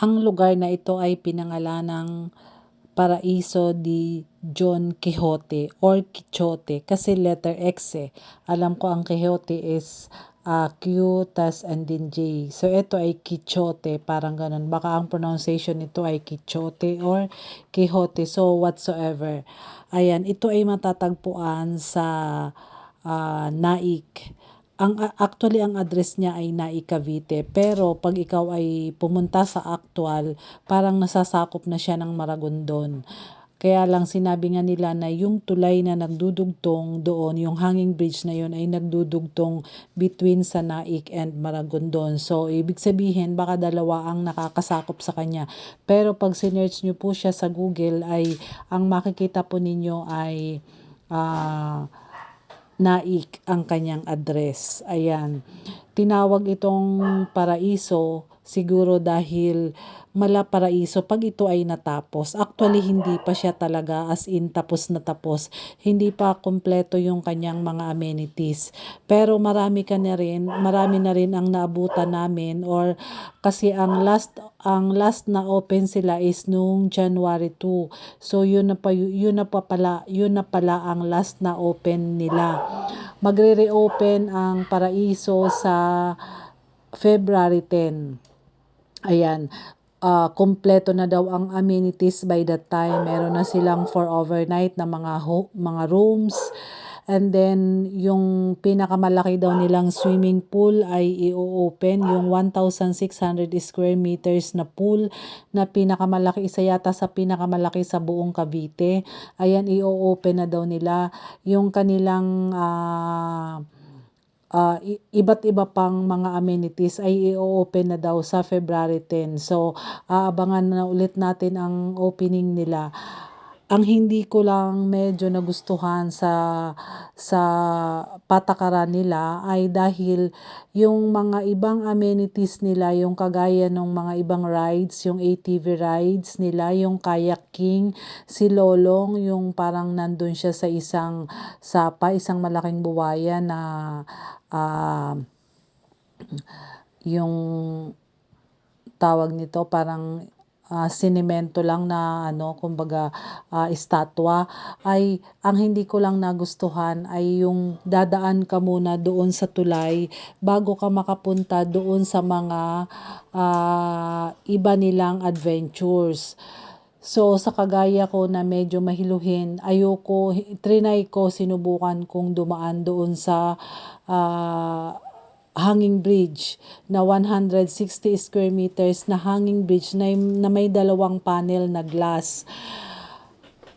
Ang lugar na ito ay pinangalanang Paraiso di Don Quixote or Quichote kasi letter X eh. Alam ko ang Quixote is uh, Q tas and then J. So ito ay Quichote, parang ganun. Baka ang pronunciation nito ay Quichote or Quixote. So whatsoever. Ayan, ito ay matatagpuan sa uh, Naik ang actually ang address niya ay Nai Cavite pero pag ikaw ay pumunta sa actual parang nasasakop na siya ng Maragondon. Kaya lang sinabi nga nila na yung tulay na nagdudugtong doon, yung hanging bridge na yun ay nagdudugtong between sa Naik and Maragondon. So, ibig sabihin, baka dalawa ang nakakasakop sa kanya. Pero pag sinearch nyo po siya sa Google ay ang makikita po ninyo ay uh, Naik ang kanyang address. Ayan. Tinawag itong paraiso siguro dahil mala paraiso pag ito ay natapos. Actually, hindi pa siya talaga as in tapos na tapos. Hindi pa kompleto yung kanyang mga amenities. Pero marami ka na rin, marami na rin ang naabutan namin or kasi ang last ang last na open sila is nung January 2. So yun na pa yun na pa pala, yun na pala ang last na open nila. Magre-reopen ang Paraiso sa February 10. Ayan, uh, kompleto na daw ang amenities by that time. Meron na silang for overnight na mga ho- mga rooms. And then, yung pinakamalaki daw nilang swimming pool ay i-open, yung 1,600 square meters na pool na pinakamalaki, isa yata sa pinakamalaki sa buong Cavite. Ayan, i-open na daw nila. Yung kanilang uh, uh, iba't iba pang mga amenities ay i-open na daw sa February 10. So, aabangan na ulit natin ang opening nila ang hindi ko lang medyo nagustuhan sa sa patakaran nila ay dahil yung mga ibang amenities nila, yung kagaya ng mga ibang rides, yung ATV rides nila, yung kayaking, si Lolong, yung parang nandun siya sa isang sapa, isang malaking buwaya na uh, yung tawag nito parang uh, sinemento lang na ano kumbaga uh, estatwa ay ang hindi ko lang nagustuhan ay yung dadaan ka muna doon sa tulay bago ka makapunta doon sa mga uh, iba nilang adventures. So, sa kagaya ko na medyo mahiluhin, ayoko, trinay ko, sinubukan kong dumaan doon sa uh, hanging bridge na 160 square meters na hanging bridge na, na may dalawang panel na glass.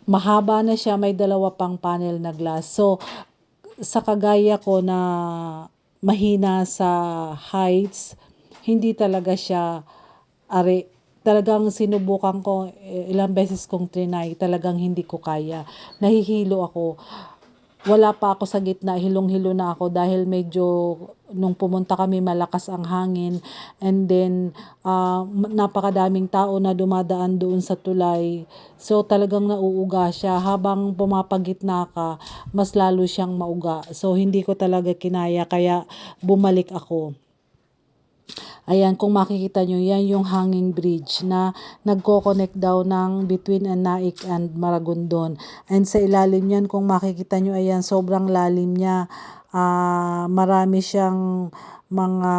Mahaba na siya, may dalawa pang panel na glass. So, sa kagaya ko na mahina sa heights, hindi talaga siya are talagang sinubukan ko eh, ilang beses kong trinay, talagang hindi ko kaya. Nahihilo ako wala pa ako sa gitna, hilong-hilo na ako dahil medyo nung pumunta kami malakas ang hangin and then uh, napakadaming tao na dumadaan doon sa tulay. So talagang nauuga siya habang pumapagitna ka, mas lalo siyang mauga. So hindi ko talaga kinaya kaya bumalik ako. Ayan, kung makikita nyo, yan yung hanging bridge na nagko-connect daw ng between Naik and Maragondon. And sa ilalim yan, kung makikita nyo, ayan, sobrang lalim niya. Uh, marami siyang mga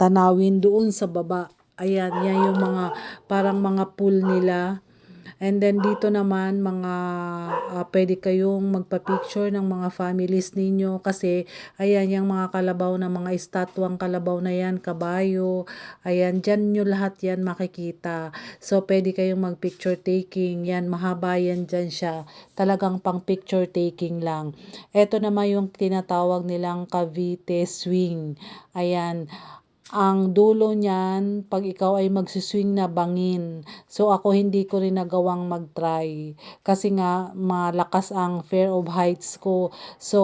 tanawin doon sa baba. Ayan, yan yung mga parang mga pool nila And then dito naman mga uh, pwede kayong magpa-picture ng mga families ninyo kasi ayan yung mga kalabaw na mga estatwang kalabaw na yan, kabayo. Ayan, dyan nyo lahat yan makikita. So pwede kayong mag-picture taking. Yan, mahaba yan dyan siya. Talagang pang picture taking lang. Ito naman yung tinatawag nilang Cavite Swing. Ayan, ang dulo niyan, pag ikaw ay magsiswing na bangin. So ako hindi ko rin nagawang mag-try. Kasi nga malakas ang fear of heights ko. So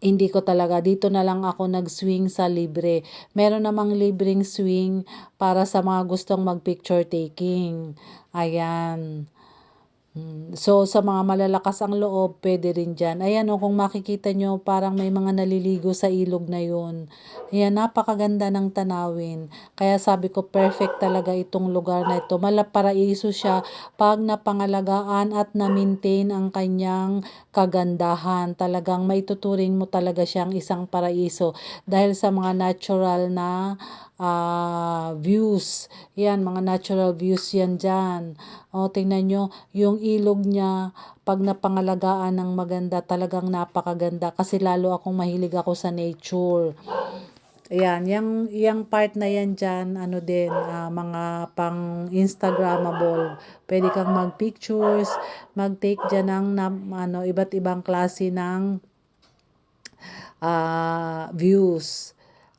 hindi ko talaga. Dito na lang ako nag-swing sa libre. Meron namang libreng swing para sa mga gustong mag-picture taking. Ayan. Hmm, so sa mga malalakas ang loob puwede rin diyan. Ayan oh, kung makikita niyo parang may mga naliligo sa ilog na yun. Ayan napakaganda ng tanawin. Kaya sabi ko perfect talaga itong lugar na ito. Malaparaiso siya 'pag napangalagaan at na-maintain ang kanyang kagandahan. Talagang maituturing mo talaga siyang isang paraiso dahil sa mga natural na, ah, views. Yan mga natural views yan diyan. Oh, tingnan niyo yung ilog niya 'pag napangalagaan ng maganda talagang napakaganda kasi lalo akong mahilig ako sa nature. Ayan, yang yang part na yan diyan ano din, ah, mga pang-Instagrammable. Puwede kang mag-pictures, mag-take diyan ng nam ano iba't ibang klase ng ah, views.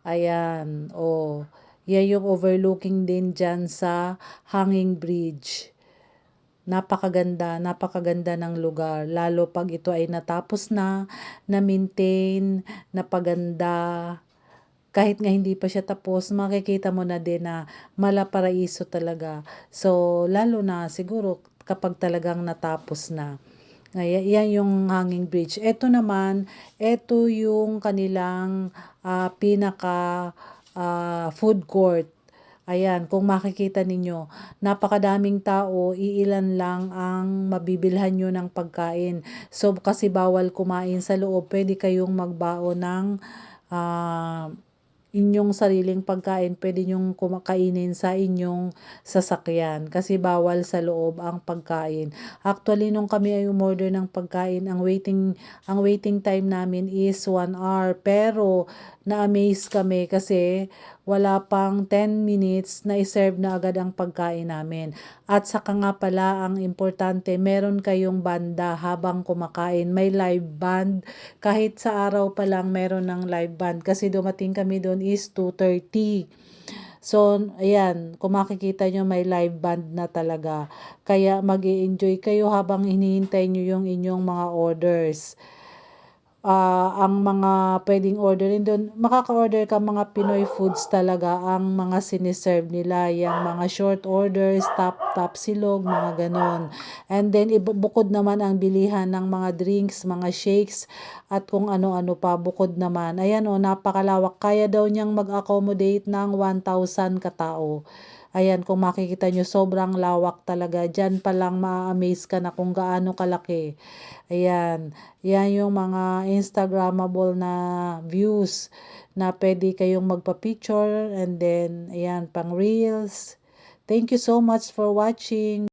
Ayan, oh. Yan yung overlooking din diyan sa hanging bridge. Napakaganda, napakaganda ng lugar lalo 'pag ito ay natapos na, na-maintain, napaganda. Kahit nga hindi pa siya tapos makikita mo na din na malaparaiso talaga. So, lalo na siguro kapag talagang natapos na. Yan yung hanging bridge. Eto naman, eto yung kanilang, ah, pinaka, ah, food court. Ayan, kung makikita ninyo napakadaming tao, iilan lang ang mabibilhan niyo ng pagkain. So, kasi bawal kumain sa loob puwede kayong magbaon ng, ah, inyong sariling pagkain. Puwede niyong kuma kainin sa inyong sasakyan kasi bawal sa loob ang pagkain. Actually nung kami ay umorder ng pagkain ang waiting ang waiting time namin is 1 hour pero na-amaze kami kasi wala pang 10 minutes nai-serve na agad ang pagkain namin. At saka nga pala ang importante meron kayong banda habang kumakain. May live band, kahit sa araw pa lang meron ng live band kasi dumating kami dun is 2:30. So, ayan kung makikita niyo may live band na talaga. Kaya mag-e-enjoy kayo habang hinihintay niyo yung inyong mga orders. Ah, ang mga puwedeng orderin dun makaka-order ka mga Pinoy foods talaga ang mga sine-serve nila. Yang mga short orders, tap-top silog, mga gano'n. And then bukod naman ang bilihan ng mga drinks, mga shakes at kung ano-ano pa bukod naman. Ayan oh, napakalawak. Kaya daw niyang mag-accommodate ng 1,000 katao. Ayan kung makikita niyo sobrang lawak talaga. Diyan pa lang maa-amaze ka na kung gaano kalaki. Ayan, yan yung mga Instagrammable na views na puwede kayong magpa-picture and then ayan pang reels. Thank you so much for watching.